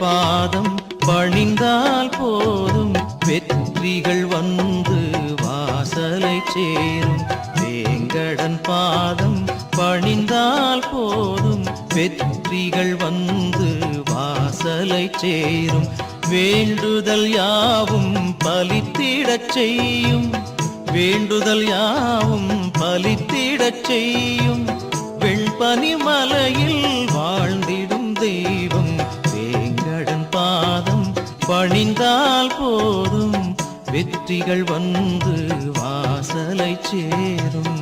பாதம் பணிந்தால் போதும். வெற்றிகள் வந்து வாசலை சேரும். வேங்கடன் பாதம் பணிந்தால் போதும். வெற்றிகள் வந்து வாசலை சேரும். வேண்டுதல் யாவும் பலித்திடச் செய்யும். வேண்டுதல் யாவும் பலித்திடச் செய்யும். வெண்பனி மலையில் பணிந்தால் போதும் வெற்றிகள் வந்து வாசலை சேரும்.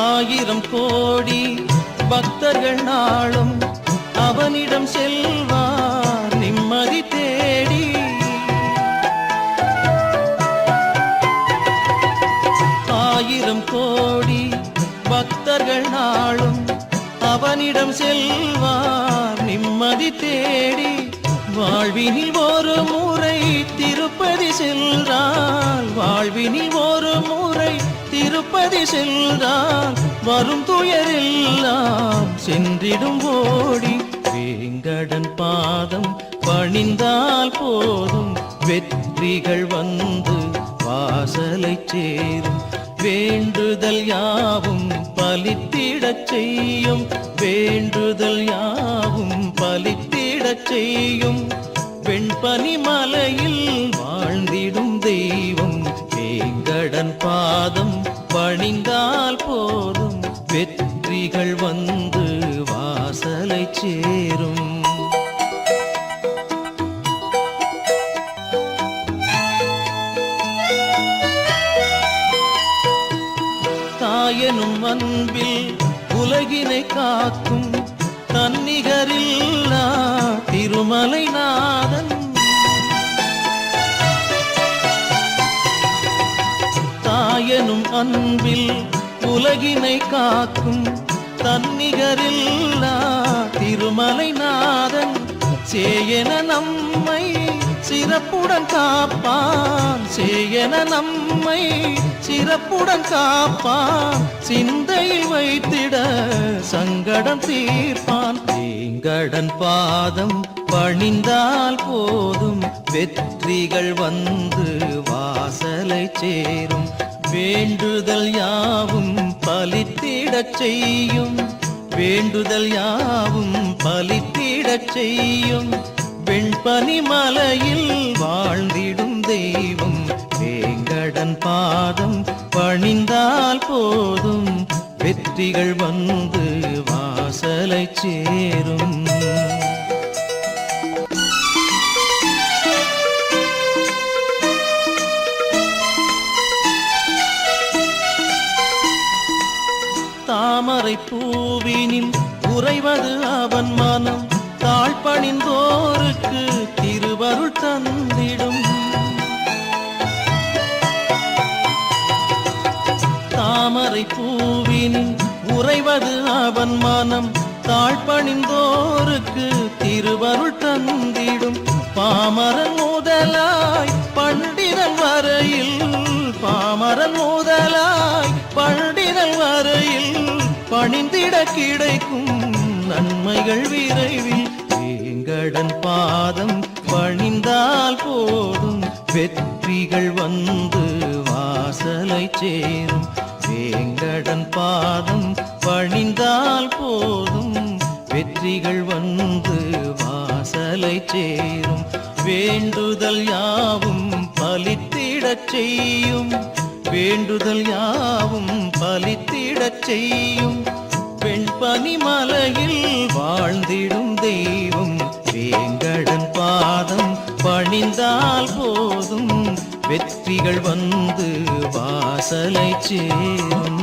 ஆயிரம் கோடி பக்தர்கள் நாளும் செல்வார். நிம்மதி தேடி வாழ்வினில் ஒரு முறை திருப்பதி சென்றால் வாழ்வினில் ஒரு முறை திருப்பதி சென்றால் வரும் துயரெல்லாம் சென்றிடும் ஓடி. வேங்கடன் பாதம் பணிந்தால் போதும். வெற்றிகள் வந்து வாசலை சேரும். வேண்டுதல் யாவும் பலித்திடச் செய்யும். வேண்டுதல் யாவும் பலித்திடச் செய்யும். வெண்பனி மலையில் வாழ்ந்திடும் தெய்வம். வேங்கடன் பாதம் பணிந்தால் போதும். வெற்றிகள் வந்து வாசலை சே எனும் அன்பில் உலகினை காக்கும் தன்னிகரில்லா திருமலை நாதன் தாயனும் அன்பில் உலகினை காக்கும் தன்னிகரில்லா திருமலை நாதன் சேயன நம்மை சிறப்புடன் காப்பான் சேயன நம்மை சிறப்புடன் காப்பான் சிந்தையில் வைத்திட சங்கடம் தீர்ப்பான். வேங்கடன் பாதம் பணிந்தால் போதும் வெற்றிகள் வந்து வாசலை சேரும். வேண்டுதல் யாவும் பலித்திடச் செய்யும். வேண்டுதல் யாவும் பலித்திடச் செய்யும். வெண்பனி மலையில் வாழ்ந்திடும் தெய்வம் வேங்கடன் பாதம் போதும். வெற்றிகள் வந்து வாசலை சேரும். தாமரை பூவினில் உறைவது அவன் மனம். தாழ்பணிந்தோ பூவினில் உறைவது அவன் மனம். தாழ்பணிந்தோருக்கு திருவருள் தந்திடும். பாமரன் முதலாய் பண்டிதன் வரையில். பாமரன் முதலாய் பண்டிதன் வரையில். பணிந்திட கிடைக்கும் நன்மைகள் விரைவில். எங்கடன் பாதம் பணிந்தால் போதும். வெற்றிகள் வந்து வாசலை சேரும். வேங்கடன் பாதம் பணிந்தால் போதும். வெற்றிகள் வந்து வாசலை சேரும். வேண்டுதல் யாவும் பலித்திடச் செய்யும். வேண்டுதல் யாவும் பலித்திடச் செய்யும். பெண் பனிமலையில் வாழ்ந்திடும் தெய்வம். வேங்கடன் பாதம் பணிந்தால் போதும். வெற்றிகள் வந்து வாசலை சேரும்.